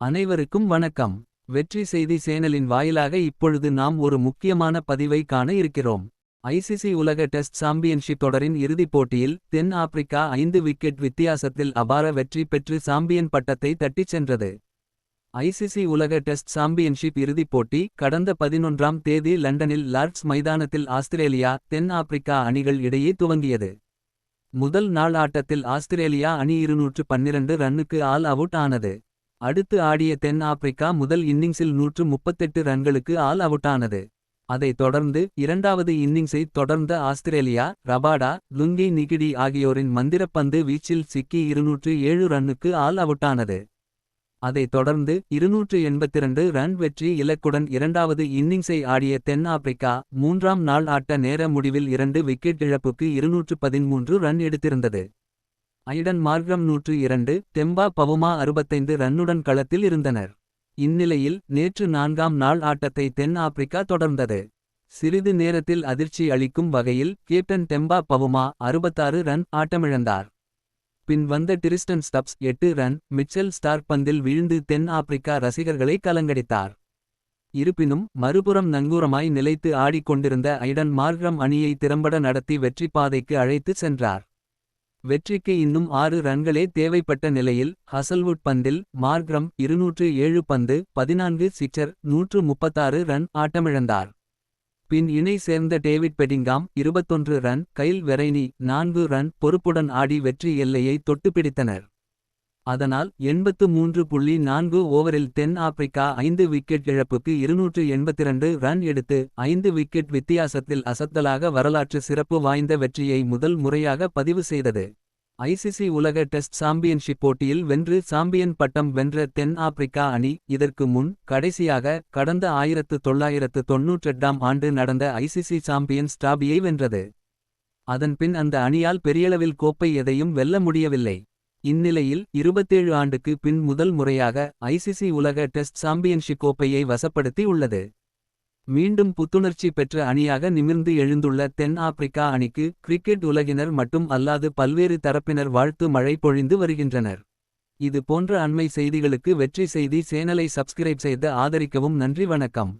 அனைவருக்கும் வணக்கம். வெற்றி செய்தி சேனலின் வாயிலாக இப்பொழுது நாம் ஒரு முக்கியமான பதிவை காண இருக்கிறோம். ஐசிசி உலக டெஸ்ட் சாம்பியன்ஷிப் தொடரின் இறுதிப் போட்டியில் தென் ஆப்பிரிக்கா ஐந்து விக்கெட் வித்தியாசத்தில் அபார வெற்றி பெற்று சாம்பியன் பட்டத்தை தட்டிச் சென்றது. ஐசிசி உலக டெஸ்ட் சாம்பியன்ஷிப் இறுதிப் போட்டி கடந்த பதினொன்றாம் தேதி லண்டனில் லார்ட்ஸ் மைதானத்தில் ஆஸ்திரேலியா தென் ஆப்பிரிக்கா அணிகள் இடையே துவங்கியது. முதல் நாள் ஆட்டத்தில் ஆஸ்திரேலியா அணி இருநூற்று பன்னிரண்டு ரன்னுக்கு ஆல் அவுட் ஆனது. அடுத்து ஆடிய தென் ஆப்பிரிக்கா முதல் இன்னிங்ஸில் நூற்று முப்பத்தெட்டு ரன்களுக்கு ஆல் அவுட்டானது. அதைத் தொடர்ந்து இரண்டாவது இன்னிங்ஸை தொடர்ந்த ஆஸ்திரேலியா ரபாடா லுங்கி நிகிடி ஆகியோரின் மந்திரப்பந்து வீச்சில் சிக்கி இருநூற்று ஏழு ரன்னுக்கு ஆல் அவுட்டானது. அதைத் தொடர்ந்து இருநூற்று எண்பத்திரண்டு ரன் வெற்றி இலக்குடன் இரண்டாவது இன்னிங்ஸை ஆடிய தென் ஆப்பிரிக்கா மூன்றாம் நாள் ஆட்ட நேர முடிவில் இரண்டு விக்கெட் இழப்புக்கு இருநூற்று பதிமூன்று ரன் எடுத்திருந்தது. ஐடன் மார்க்ரம் நூற்று இரண்டு தெம்பா பவுமா அறுபத்தைந்து ரன்னுடன் களத்தில் இருந்தனர். இந்நிலையில் நேற்று நான்காம் நாள் ஆட்டத்தை தென் ஆப்பிரிக்கா தொடர்ந்தது. சிறிது நேரத்தில் அதிர்ச்சி அளிக்கும் வகையில் கேப்டன் தெம்பா பவுமா அறுபத்தாறு ரன் ஆட்டமிழந்தார். பின் வந்த டிரிஸ்டன் ஸ்டப்ஸ் எட்டு ரன் மிச்சல் ஸ்டார் பந்தில் வீழ்ந்து தென் ஆப்பிரிக்கா ரசிகர்களை கலங்கடித்தார். இருப்பினும் மறுபுறம் நங்கூரமாய் நிலைத்து ஆடிக்கொண்டிருந்த ஐடன் மார்க்ரம் அணியை திறம்பட நடத்தி வெற்றி பாதைக்கு அழைத்து சென்றார். வெற்றிக்கு இன்னும் ஆறு ரன்களே தேவைப்பட்ட நிலையில் ஹசல்வுட் பந்தில் மார்க்ரம் இருநூற்று ஏழு பந்து பதினான்கு சிக்சர் நூற்று முப்பத்தாறு ரன் ஆட்டமிழந்தார். பின் இணை சேர்ந்த டேவிட் பெடிங்காம் இருபத்தொன்று ரன் கைல் வெரைனி நான்கு ரன் பொறுப்புடன் ஆடி வெற்றி எல்லையை தொட்டுப்பிடித்தனர். அதனால் எண்பத்து மூன்று புள்ளி நான்கு ஓவரில் தென் ஆப்பிரிக்கா ஐந்து விக்கெட் இழப்புக்கு இருநூற்று எண்பத்திரண்டு ரன் எடுத்து ஐந்து விக்கெட் வித்தியாசத்தில் அசத்தலாக வரலாற்று சிறப்பு வாய்ந்த வெற்றியை முதல் முறையாக பதிவு செய்தது. ஐசிசி உலக டெஸ்ட் சாம்பியன்ஷிப் போட்டியில் வென்று சாம்பியன் பட்டம் வென்ற தென் ஆப்பிரிக்கா அணி இதற்கு முன் கடைசியாக கடந்த ஆயிரத்து தொள்ளாயிரத்து தொன்னூற்றெட்டாம் ஆண்டு நடந்த ஐசிசி சாம்பியன்ஸ் டிராபியை வென்றது. அதன்பின் அந்த அணியால் பெரியளவில் கோப்பை எதையும் வெல்ல முடியவில்லை. இந்நிலையில் இருபத்தேழு ஆண்டுக்கு பின் முதல் முறையாக ஐசிசி உலக டெஸ்ட் சாம்பியன்ஷிப் கோப்பையை வசப்படுத்தி உள்ளது. மீண்டும் புத்துணர்ச்சி பெற்ற அணியாக நிமிர்ந்து எழுந்துள்ள தென் ஆப்பிரிக்கா அணிக்கு கிரிக்கெட் உலகினர் மட்டும் அல்லாது பல்வேறு தரப்பினர் வாழ்த்து மழை பொழிந்து வருகின்றனர். இது போன்ற அண்மை செய்திகளுக்கு வெற்றி செய்தி சேனலை சப்ஸ்கிரைப் செய்து ஆதரிக்கவும் நன்றி வணக்கம்.